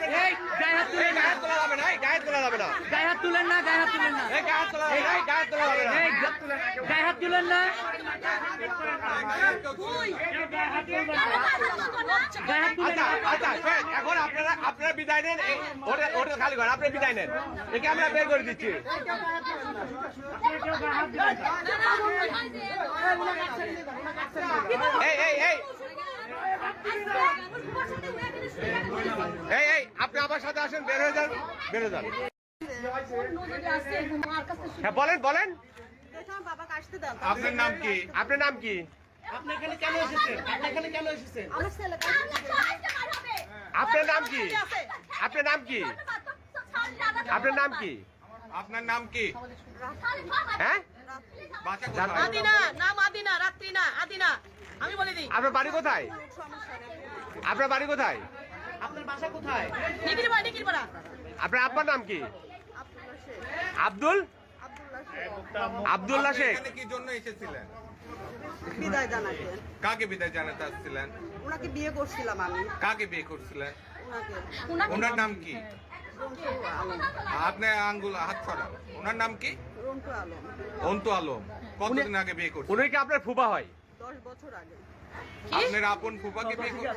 গায়ে হাত তুলেন না। গায়ে হাত তুলেন না গায়ে হাত তুলেন না। এখন আপনারা আপনারা বিদায় নেন। হোটেল খালি ঘর আপনারা বিদায় নেন। একে আমরা বের করে দিচ্ছি। এই এই এই আমার সাথে আসেন বের হয়ে যান বের হয়ে যান। হ্যাঁ বলেন বলেন। আপনার নাম কি? আপনার নাম কি? আপনি এখানে কেন এসেছেন? আপনি এখানে কেন এসেছেন? আপনার নাম কি? আপনার নাম কি? আপনার নাম কি? আপনার নাম কি? হ্যাঁ? বাসা যার- কোথায়? আদিনা নাম আদিনা রাত্রি না আদিনা। আমি বলে দিই। আপনার বাড়ি কোথায়? আপনার বাড়ি কোথায়? আপনার বাসা কোথায়? আপনার আব্বার নাম কি? আব্দুল আব্দুল্লাহ শেখ এখানে কি জন্য এসেছিলেন? বিদায় জানাতে। কাকে বিদায় জানাতে আসছিলেন? ওনাকে বিয়ে করছিলাম আমি। কাকে বিয়ে করছিলেন? ওনার নাম কি? আপনি আঙ্গুল হাত ছড়ান ওনার নাম কি? রন্টু আলম। অন্তু আলম। কতদিন আগে বিয়ে করছেন উনি কি আপনার ফুফা হয়? দশ বছর আগে। আপনার আপন ফুপাকে বিয়ে করছেন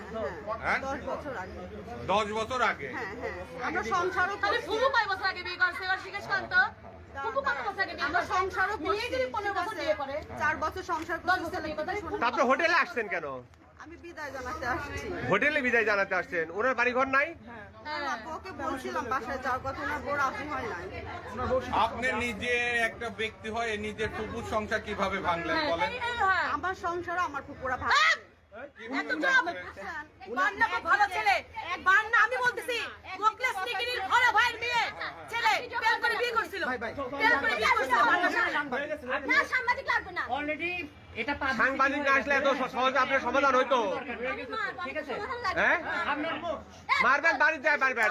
হ্যাঁ? দশ বছর আগে। দশ বছর আগে? হ্যাঁ হ্যাঁ। আমরা সংসারও তাহলে। কয় বছর আগে বিয়ে করছে? করেন হোটেলে আসছেন কেন? আমি বিদায় জানাতে আসছি। হোটেলে বিদায় জানাতে আসছেন। ওনার বাড়ি ঘর নাই? হ্যাঁ। হয় আপনি নিজে একটা ব্যক্তি হয়ে নিজের ফুপুর সংসার কীভাবে ভাঙলেন হ্যাঁ, বলেন। আমার সংসার আমার পুকুরা ভাত ভালো ছেলে। আমি সমাধান হইতো। মারবেন বাড়িতে মারবেন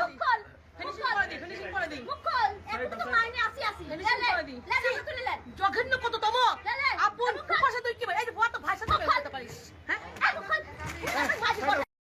জঘন্য কততম